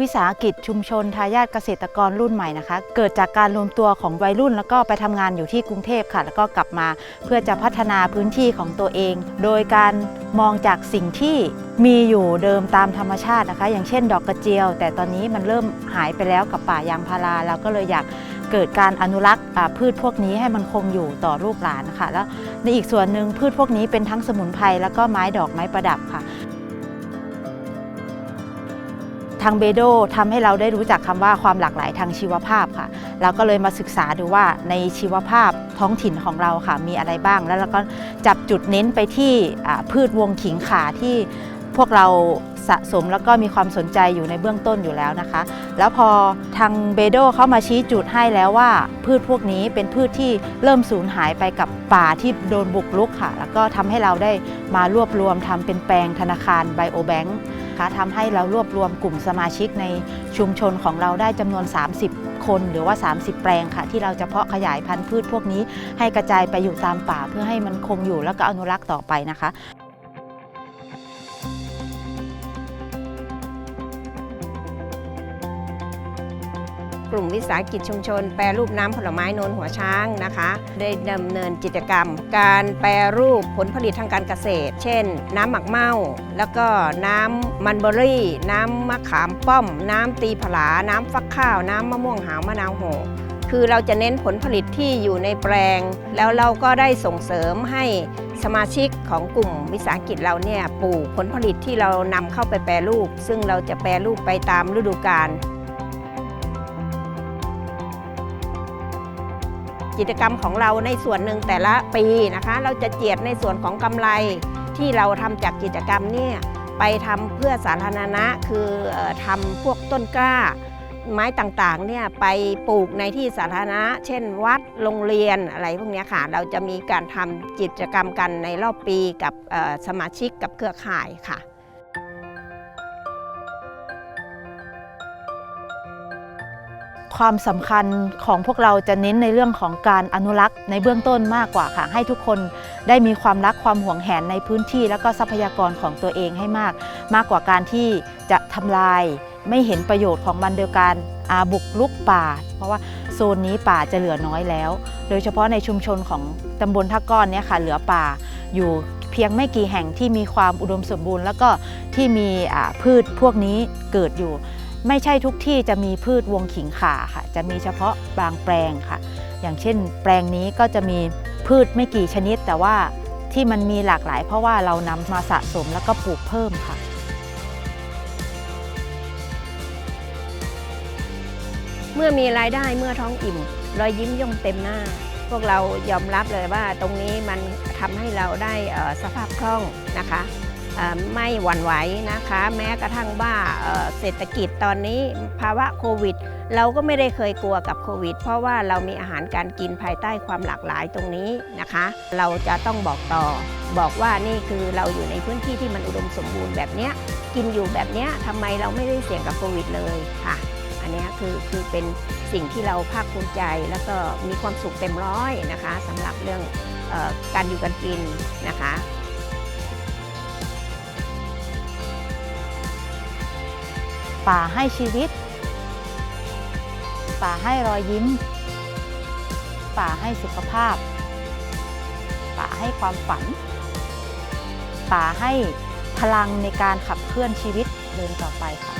วิสาหกิจชุมชนทายาทเกษตรกรรุ่นใหม่นะคะ เกิดจากการรวมตัวของวัยรุ่น แล้วก็ไปทำงานอยู่ที่กรุงเทพค่ะ แล้วก็กลับมาเพื่อจะพัฒนาพื้นที่ของตัวเอง โดยการมองจากสิ่งที่มีอยู่เดิมตามธรรมชาตินะคะ อย่างเช่น ดอกกระเจียว แต่ตอนนี้มันเริ่มหายไปแล้วกับป่ายางพาราเราก็เลยอยากเกิดการอนุรักษ์พืชพวกนี้ให้มันคงอยู่ต่อลูกหลานนะคะแล้วในอีกส่วนหนึ่งพืชพวกนี้เป็นทั้งสมุนไพรแล้วก็ไม้ดอกไม้ประดับค่ะ ทางเบโดทำให้เราได้รู้จักคำว่าความหลากหลายทางชีวภาพค่ะ เราก็เลยมาศึกษาดูว่าในชีวภาพท้องถิ่นของเราค่ะ มีอะไรบ้าง แล้วเราก็จับจุดเน้นไปที่พืชวงขิงขาที่พวกเราสะสมแล้วก็มีความสนใจอยู่ในเบื้องต้นอยู่แล้วนะคะ แล้วพอทางเบโดเข้ามาชี้จุดให้แล้วว่า พืชพวกนี้เป็นพืชที่เริ่มสูญหายไปกับป่าที่โดนบุกรุกค่ะ แล้วก็ทำให้เราได้มารวบรวมทำเป็นแปลงธนาคารไบโอแบงค์ คะทำให้เรารวบรวมกลุ่มสมาชิกในชุมชนของเราได้จำนวน 30 คนหรือว่า 30 แปลงค่ะ ที่เราจะเพาะขยายพันธุ์พืชพวกนี้ ให้กระจายไปอยู่ตามป่าเพื่อให้มันคงอยู่แล้วก็อนุรักษ์ต่อไปนะคะ กลุ่มวิสาหกิจชุมชน แปรรูปน้ำผลไม้โนนหัวช้างนะคะ ได้ดำเนินกิจกรรม การแปรรูปผลผลิตทางการเกษตร เช่น น้ำหมักเมาแล้วก็น้ำมันเบอรี่ น้ำมะขามป้อม น้ำตีผลา น้ำฟักข้าว น้ำมะม่วงหาวมะนาวโหคือเราจะเน้นผลผลิตที่อยู่ในแปลง แล้วเราก็ได้ส่งเสริมให้สมาชิกของกลุ่มวิสาหกิจเราเนี่ยปลูกผลผลิตที่เรานำเข้าไปแปรรูป ซึ่งเราจะแปรรูปไปตามฤดูกาล กิจกรรมของเราในส่วนหนึ่งแต่ละปีนะคะ เราจะเจียดในส่วนของกำไรที่เราทำจากกิจกรรมเนี่ยไปทำเพื่อสาธารณะคือเอ่อทำพวกต้นกล้า ไม้ต่างๆเนี่ยไปปลูกในที่สาธารณะ เช่นวัดโรงเรียนอะไรพวกนี้ค่ะ เราจะมีการทำกิจกรรมกันในรอบปีกับสมาชิกกับเครือข่ายค่ะ ความสำคัญของพวกเราจะเน้นในเรื่องของการอนุรักษ์ในเบื้องต้นมากกว่าค่ะ ให้ทุกคนได้มีความรักความห่วงแหนในพื้นที่ แล้วก็ทรัพยากรของตัวเองให้มาก มากกว่าการที่จะทำลายไม่เห็นประโยชน์ของมันโดยการอาบุกลุกป่า เพราะว่าโซนนี้ป่าจะเหลือน้อยแล้ว โดยเฉพาะในชุมชนของตำบลท่าก้อนเนี่ยค่ะเหลือป่าอยู่เพียงไม่กี่แห่งที่มีความอุดมสมบูรณ์ แล้วก็ที่มีพืชพวกนี้เกิดอยู่ ไม่ใช่ทุกที่จะมีพืชวงขิงข่าค่ะ จะมีเฉพาะบางแปลงค่ะ อย่างเช่น แปลงนี้ก็จะมีพืชไม่กี่ชนิด แต่ว่าที่มันมีหลากหลาย เพราะว่าเรานำมาสะสมแล้วก็ปลูกเพิ่มค่ะเมื่อมีรายได้เมื่อท้องอิ่ม รอยยิ้มย่อมเต็มหน้า พวกเรายอมรับเลยว่าตรงนี้มันทำให้เราได้สภาพคล่องนะคะ ไม่หวั่นไหวนะคะ แม้กระทั่งว่าเศรษฐกิจตอนนี้ภาวะโควิด เราก็ไม่ได้เคยกลัวกับโควิด เพราะว่าเรามีอาหารการกินภายใต้ความหลากหลายตรงนี้นะคะ เราจะต้องบอกต่อ บอกว่านี่คือเราอยู่ในพื้นที่ที่มันอุดมสมบูรณ์แบบนี้กินอยู่แบบนี้ทำไมเราไม่ได้เสี่ยงกับโควิดเลยค่ะ อันนี้คือคือเป็นสิ่งที่เราภาคภูมิใจ แล้วก็มีความสุขเต็มร้อยนะคะสำหรับเรื่องออการอยู่กันกินนะคะ ป่าให้ชีวิต ป่าให้รอยยิ้ม ป่าให้สุขภาพ ป่าให้ความฝัน ป่าให้พลังในการขับเคลื่อนชีวิตเดินต่อไปค่ะ